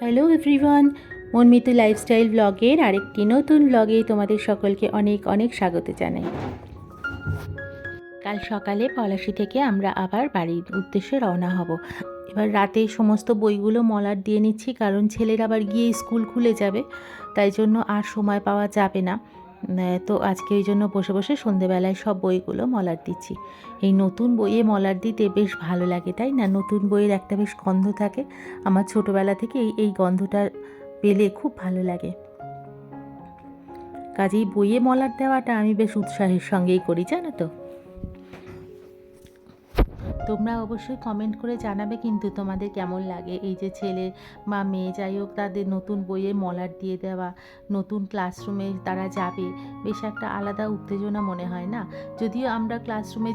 Hello everyone মনমিতু lifestyle ব্লগের আরেকটি নতুন ব্লগে তোমাদের সকলকে অনেক অনেক স্বাগত জানাই। কাল সকালে পলাশি থেকে আমরা আবার বাড়ির উদ্দেশ্যে রওনা হব। এবার রাতে সমস্ত বইগুলো মলার দিয়ে নিচ্ছি, কারণ ছেলের আবার গিয়ে স্কুল খুলে যাবে, তাই জন্য আর সময় পাওয়া যাবে না। তো আজকে ওই জন্য বসে বসে সন্ধেবেলায় সব বইগুলো মলার দিচ্ছি। এই নতুন বইয়ে মলার দিতে বেশ ভালো লাগে, তাই না? নতুন বইয়ের একটা বেশ গন্ধ থাকে। আমার ছোটোবেলা থেকে এই এই গন্ধটা পেলে খুব ভালো লাগে। কাজেই বইয়ে মলার দেওয়াটা আমি বেশ উৎসাহের সঙ্গেই করি, জানো তো? তোমরা অবশ্যই কমেন্ট করে জানাবে কিন্তু তোমাদের কেমন লাগে? এই যে ছেলে বা মেয়ে, যাই হোক তাদের নতুন বইয়ে মলার দিয়ে দেওয়া, নতুন ক্লাসরুমে তারা যাবে, বেশ একটা আলাদা উত্তেজনা মনে হয় না? যদিও আমরা ক্লাসরুমে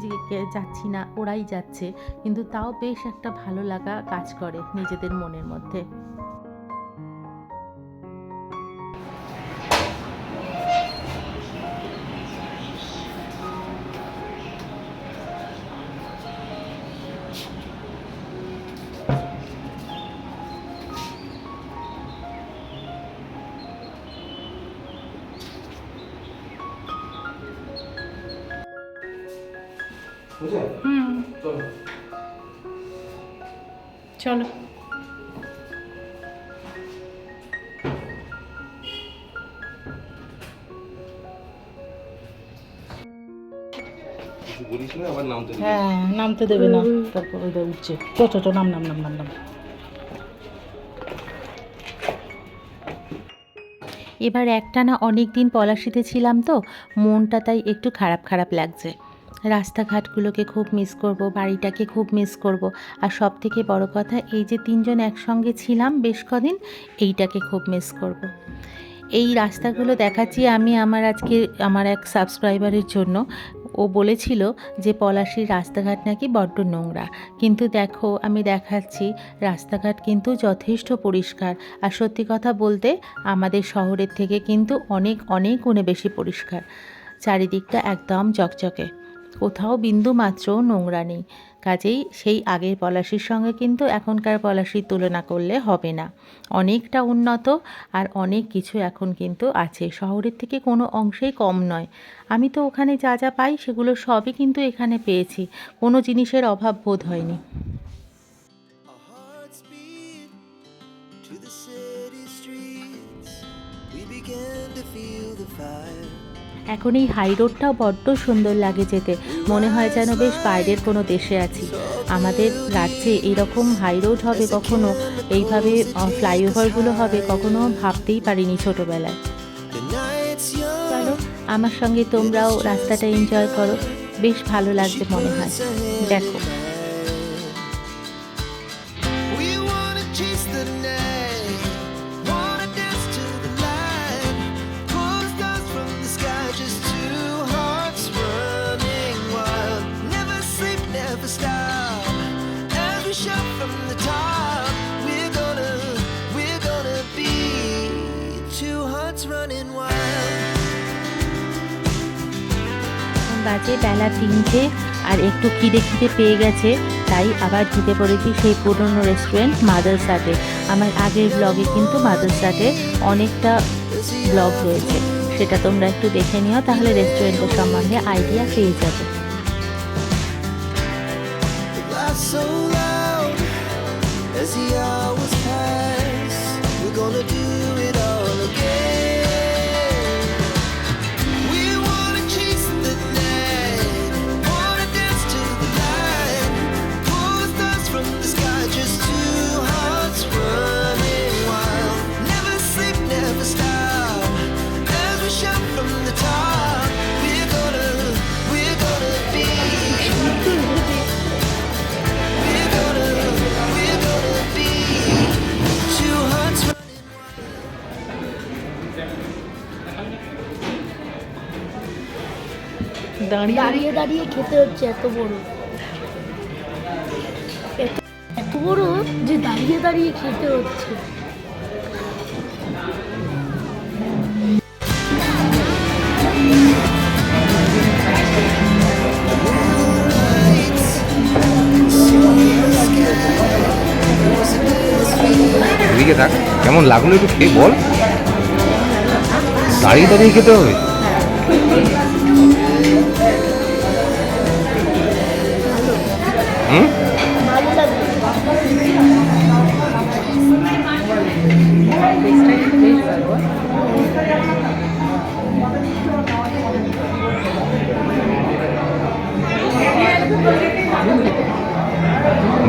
যাচ্ছি না, ওরাই যাচ্ছে, কিন্তু তাও বেশ একটা ভালো লাগা কাজ করে নিজেদের মনের মধ্যে। হুম। চলো। হ্যাঁ নামতে দেবে না। তারপর ওইটা উঠছে। তো তো তো নাম নাম নাম নাম নাম। এবার একটানা অনেক দিন পলাশিতে ছিলাম তো মনটা তাই একটু খারাপ খারাপ লাগছে। রাস্তাঘাটগুলোকে খুব মিস করব, বাড়িটাকে খুব মিস করব। আর সব থেকে বড় কথা, এই যে তিনজন একসঙ্গে ছিলাম বেশ কদিন, এইটাকে খুব মিস করব। এই রাস্তাগুলো দেখাচ্ছি আমি আমার আজকে, আমার এক সাবস্ক্রাইবারের জন্য। ও বলেছিল যে পলাশির রাস্তাঘাট নাকি বড্ড নোংরা। কিন্তু দেখো, আমি দেখাচ্ছি, রাস্তাঘাট কিন্তু যথেষ্ট পরিষ্কার। আর সত্যি কথা বলতে, আমাদের শহরের থেকে কিন্তু অনেক অনেক গুণে বেশি পরিষ্কার। চারিদিকটা একদম চকচকে। কোথাও বিন্দু মাত্র নোংরা নেই। কাজেই সেই আগের পলাশির সঙ্গে কিন্তু এখনকার পলাশির তুলনা করলে হবে না। অনেকটা উন্নত আর অনেক কিছু এখন কিন্তু আছে। শহরের থেকে কোনো অংশেই কম নয়। আমি তো ওখানে যা যা পাই সেগুলো সবই কিন্তু এখানে পেয়েছি। কোনো জিনিসের অভাব বোধ হয়নি। To the city streets. We began to feel the fire. এখন এই হাই রোডটাও বড্ড সুন্দর লাগে যেতে। মনে হয় যেন বেশ বাইরের কোনো দেশে আছি। আমাদের রাজ্যে এইরকম হাই রোড হবে কখনো, এইভাবে ফ্লাইওভারগুলো হবে কখনো ভাবতেই পারিনি ছোটোবেলায়। আমার সঙ্গে তোমরাও রাস্তাটা এনজয় করো। বেশ ভালো লাগবে মনে হয়। দেখো। বাজে বেলা তিনটে আর একটু খিদে খিদে পেয়ে গেছে তাই আবার ঢুকে পড়েছি সেই পুরনো রেস্টুরেন্ট মাদারসাটে আমার আগের ব্লগে কিন্তু মাদারসাটে অনেকটা ব্লগ রয়েছে। সেটা তোমরা একটু দেখে নিও তাহলে রেস্টুরেন্টের সম্বন্ধে আইডিয়া পেয়ে যাবে। So loud as দাঁড়িয়ে দাঁড়িয়ে খেতে হচ্ছে এত বড়। এত বড় যে দাঁড়িয়ে দাঁড়িয়ে খেতে হচ্ছে। এদিকে থাক কেমন লাগল একটু খেয়ে বল। দাঁড়িয়ে দাঁড়িয়ে খেতে হবে?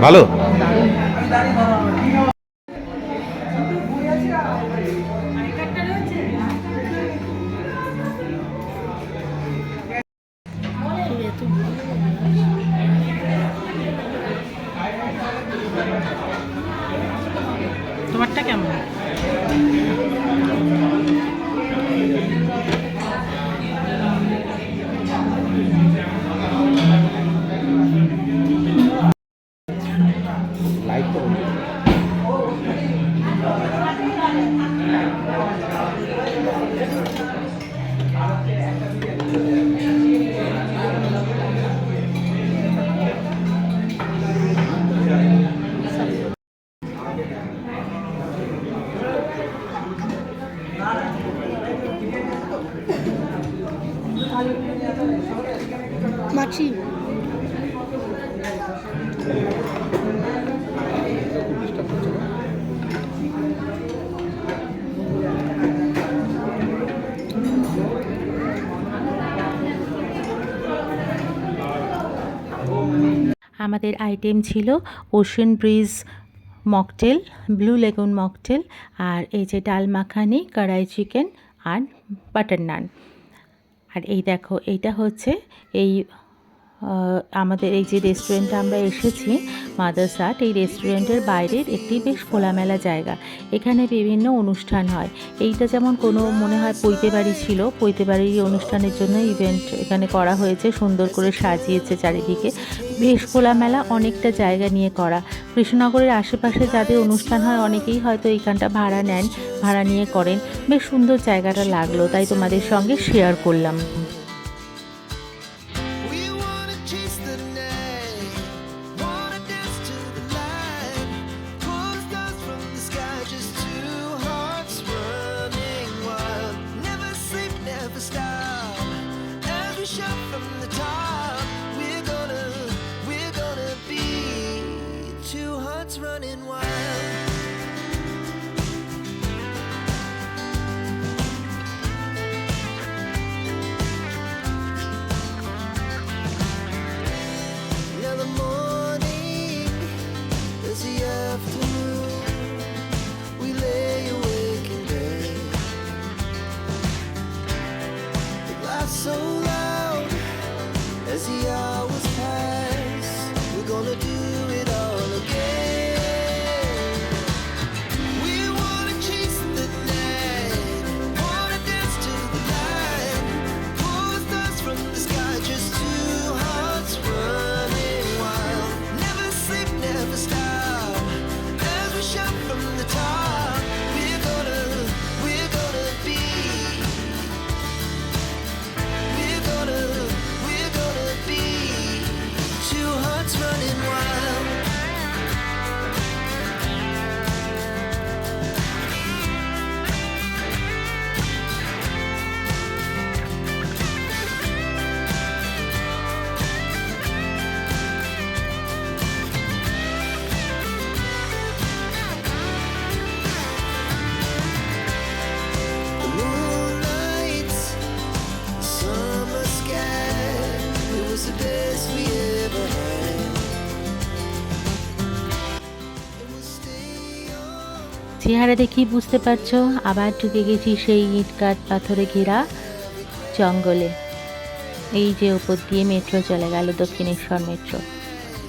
ভালো? মাছি আমাদের আইটেম ছিল ocean bridge mocktail blue lagoon mocktail আর এই যে ডাল মাখানি, কড়াই চিকেন আর বাটার নান আর এই দেখো, এইটা হচ্ছে এই আমাদের এই যে রেস্টুরেন্টে আমরা এসেছি মাদার্স আর্ট এই রেস্টুরেন্টের বাইরের একটি বেশ খোলামেলা জায়গা। এখানে বিভিন্ন অনুষ্ঠান হয়। এইটা যেমন কোনো মনে হয় পৈতে বাড়ি ছিল, পৈতে বাড়ির অনুষ্ঠানের জন্য ইভেন্ট এখানে করা হয়েছে, সুন্দর করে সাজিয়েছে চারিদিকে। বেশ খোলামেলা অনেকটা জায়গা নিয়ে করা। কৃষ্ণনগরের আশেপাশে যাদের অনুষ্ঠান হয়, অনেকেই হয়তো এইখানটা ভাড়া নেন, ভাড়া নিয়ে করেন। বেশ সুন্দর জায়গাটা লাগল, তাই তোমাদের সঙ্গে শেয়ার করলাম। চেহারা দেখেই বুঝতে পারছ, আবার ঢুকে গেছি সেই ইট কাঠ পাথরে ঘেরা জঙ্গলে। এই যে ওপর দিয়ে মেট্রো চলে গেল, দক্ষিণেশ্বর মেট্রো।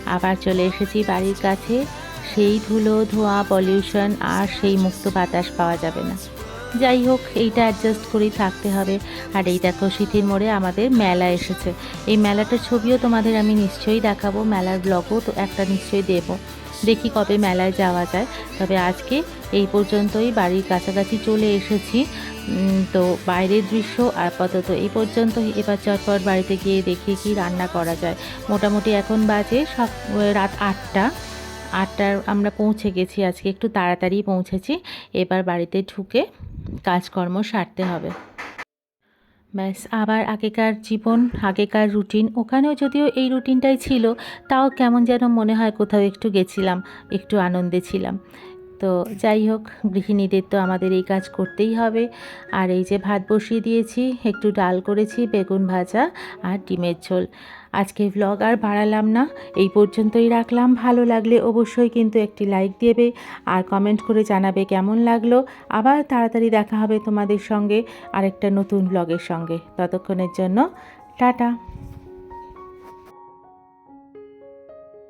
আবার চলে এসেছি বাড়ির কাছে, সেই ধুলো, ধোঁয়া, পলিউশন আর সেই মুক্ত বাতাস পাওয়া যাবে না। যাই হোক, এইটা অ্যাডজাস্ট করেই থাকতে হবে। আর এই দেখো শীতের মোড়ে আমাদের মেলা এসেছে। এই মেলাটার ছবিও তোমাদের আমি নিশ্চয়ই দেখাবো, মেলার ব্লগও তো একটা নিশ্চয়ই দেবো। দেখি কবে মেলায় যাওয়া যায়। তবে আজকে এই পর্যন্তই বাড়ির কাছাকাছি চলে এসেছি। তো বাইরের দৃশ্য আপাতত এই পর্যন্ত এবার চটপট বাড়িতে গিয়ে দেখি কি রান্না করা যায়। মোটামুটি এখন বাজে সব রাত আটটা। আটটার আমরা পৌঁছে গেছি, আজকে একটু তাড়াতাড়ি পৌঁছেছি। এবার বাড়িতে ঢুকে কাজকর্ম সারতে হবে। ব্যাস, আবার আগেকার জীবন, আগেকার রুটিন ওখানেও যদিও এই রুটিনটাই ছিল, তাও কেমন যেন মনে হয় কোথাও একটু গেছিলাম, একটু আনন্দে ছিলাম। তো যাই হোক, গৃহিণীদের তো আমাদের এই কাজ করতেই হবে। আর এই যে ভাত বসিয়ে দিয়েছি, একটু ডাল করেছি, বেগুন ভাজা আর ডিমের ঝোল। আজকে ভ্লগ আর বাড়ালাম না, এই পর্যন্তই রাখলাম। ভালো লাগলে অবশ্যই কিন্তু একটি লাইক দেবে আর কমেন্ট করে জানাবে কেমন লাগল। আবার তাড়াতাড়ি দেখা হবে তোমাদের সঙ্গে আরেকটা নতুন ব্লগের সঙ্গে। ততক্ষণের জন্য, টাটা।